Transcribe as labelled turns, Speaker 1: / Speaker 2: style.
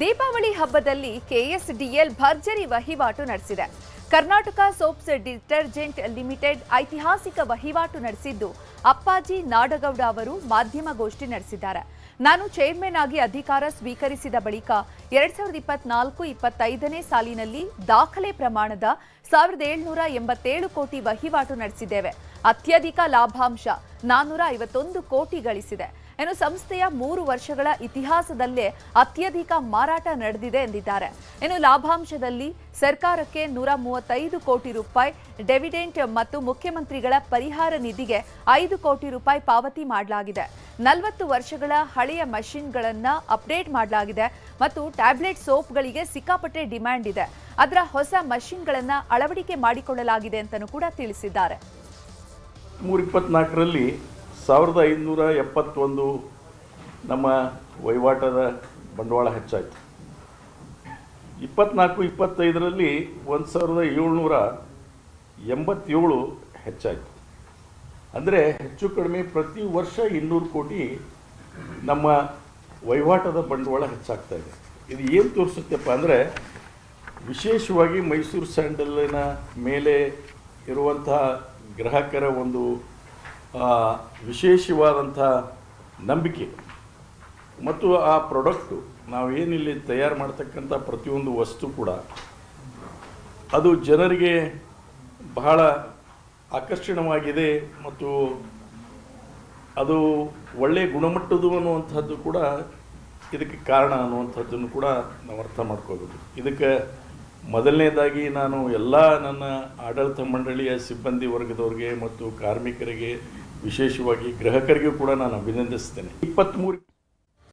Speaker 1: ದೀಪಾವಳಿ ಹಬ್ಬದಲ್ಲಿ ಕೆಎಸ್ಡಿಎಲ್ ಭರ್ಜರಿ ವಹಿವಾಟು ನಡೆಸಿದೆ. ಕರ್ನಾಟಕ ಸೋಪ್ಸ್ ಡಿಟರ್ಜೆಂಟ್ ಲಿಮಿಟೆಡ್ ಐತಿಹಾಸಿಕ ವಹಿವಾಟು ನಡೆಸಿದ್ದು ಅಪ್ಪಾಜಿ ನಾಡಗೌಡ ಅವರು ಮಾಧ್ಯಮಗೋಷ್ಠಿ ನಡೆಸಿದ್ದಾರೆ. ನಾನು ಚೇರ್ಮನ್ ಆಗಿ ಅಧಿಕಾರ ಸ್ವೀಕರಿಸಿದ ಬಳಿಕ ಎರಡ್ ಸಾವಿರದ ಇಪ್ಪತ್ನಾಲ್ಕು ಇಪ್ಪತ್ತೈದನೇ ಸಾಲಿನಲ್ಲಿ ದಾಖಲೆ ಪ್ರಮಾಣದ ಸಾವಿರದ ಏಳ್ನೂರ ಎಂಬತ್ತೇಳು ಕೋಟಿ ವಹಿವಾಟು ನಡೆಸಿದ್ದೇವೆ. ಅತ್ಯಧಿಕ ಲಾಭಾಂಶ ನಾನ್ನೂರ ಐವತ್ತೊಂದು ಕೋಟಿ ಗಳಿಸಿದೆ. ಇನ್ನು ಸಂಸ್ಥೆಯ ಮೂರು ವರ್ಷಗಳ ಇತಿಹಾಸದಲ್ಲೇ ಅತ್ಯಧಿಕ ಮಾರಾಟ ನಡೆದಿದೆ ಎಂದಿದ್ದಾರೆ. ಏನು ಲಾಭಾಂಶದಲ್ಲಿ ಸರ್ಕಾರಕ್ಕೆ ನೂರ ಮೂವತ್ತೈದು ಕೋಟಿ ರೂಪಾಯಿ ಡೆವಿಡೆಂಟ್ ಮತ್ತು ಮುಖ್ಯಮಂತ್ರಿಗಳ ಪರಿಹಾರ ನಿಧಿಗೆ ಐದು ಕೋಟಿ ರೂಪಾಯಿ ಪಾವತಿ ಮಾಡಲಾಗಿದೆ. ನಲವತ್ತು ವರ್ಷಗಳ ಹಳೆಯ ಮಷಿನ್ಗಳನ್ನು ಅಪ್ಡೇಟ್ ಮಾಡಲಾಗಿದೆ ಮತ್ತು ಟ್ಯಾಬ್ಲೆಟ್ ಸೋಪ್ಗಳಿಗೆ ಸಿಕ್ಕಾಪಟ್ಟೆ ಡಿಮ್ಯಾಂಡ್ ಇದೆ. ಅದರ ಹೊಸ ಮಷಿನ್ಗಳನ್ನು ಅಳವಡಿಕೆ ಮಾಡಿಕೊಳ್ಳಲಾಗಿದೆ ಅಂತಲೂ ಕೂಡ ತಿಳಿಸಿದ್ದಾರೆ.
Speaker 2: ಮೂರು ಇಪ್ಪತ್ನಾಲ್ಕರಲ್ಲಿ ಸಾವಿರದ ಐದುನೂರ ಎಪ್ಪತ್ತೊಂದು ನಮ್ಮ ವಹಿವಾಟದ ಬಂಡವಾಳ ಹೆಚ್ಚಾಯಿತು. ಇಪ್ಪತ್ನಾಲ್ಕು, ಇಪ್ಪತ್ತೈದರಲ್ಲಿ ಒಂದು ಸಾವಿರದ ಏಳ್ನೂರ ಎಂಬತ್ತೇಳು ಹೆಚ್ಚಾಯಿತು. ಅಂದರೆ ಹೆಚ್ಚು ಕಡಿಮೆ ಪ್ರತಿ ವರ್ಷ ಇನ್ನೂರು ಕೋಟಿ ನಮ್ಮ ವಹಿವಾಟದ ಬಂಡವಾಳ ಹೆಚ್ಚಾಗ್ತಾ ಇದೆ. ಇದು ಏನು ತೋರಿಸುತ್ತೆಪ್ಪ ಅಂದರೆ ವಿಶೇಷವಾಗಿ ಮೈಸೂರು ಸ್ಯಾಂಡಲಿನ ಮೇಲೆ ಇರುವಂತಹ ಗ್ರಾಹಕರ ಒಂದು ವಿಶೇಷವಾದಂಥ ನಂಬಿಕೆ ಮತ್ತು ಆ ಪ್ರಾಡಕ್ಟು ನಾವೇನಿಲ್ಲಿ ತಯಾರು ಮಾಡ್ತಕ್ಕಂಥ ಪ್ರತಿಯೊಂದು ವಸ್ತು ಕೂಡ ಅದು ಜನರಿಗೆ ಬಹಳ ಆಕರ್ಷಣವಾಗಿದೆ ಮತ್ತು ಅದು ಒಳ್ಳೆಯ ಗುಣಮಟ್ಟದ್ದು ಅನ್ನುವಂಥದ್ದು ಕೂಡ ಇದಕ್ಕೆ ಕಾರಣ ಅನ್ನುವಂಥದ್ದನ್ನು ಕೂಡ ನಾವು ಅರ್ಥ ಮಾಡ್ಕೋಬೇಕು ಇದಕ್ಕೆ ಮೊದಲನೇದಾಗಿ ನಾನು ಎಲ್ಲ ನನ್ನ ಆಡಳಿತ ಮಂಡಳಿಯ ಸಿಬ್ಬಂದಿ ವರ್ಗದವರಿಗೆ ಮತ್ತು ಕಾರ್ಮಿಕರಿಗೆ ವಿಶೇಷವಾಗಿ ಗ್ರಾಹಕರಿಗೂ ಕೂಡ ನಾನು ಅಭಿನಂದಿಸ್ತೇನೆ ಇಪ್ಪತ್ತ್ಮೂರು